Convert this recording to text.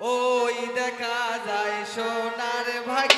ওই দেখা যায় সোনার ভাগ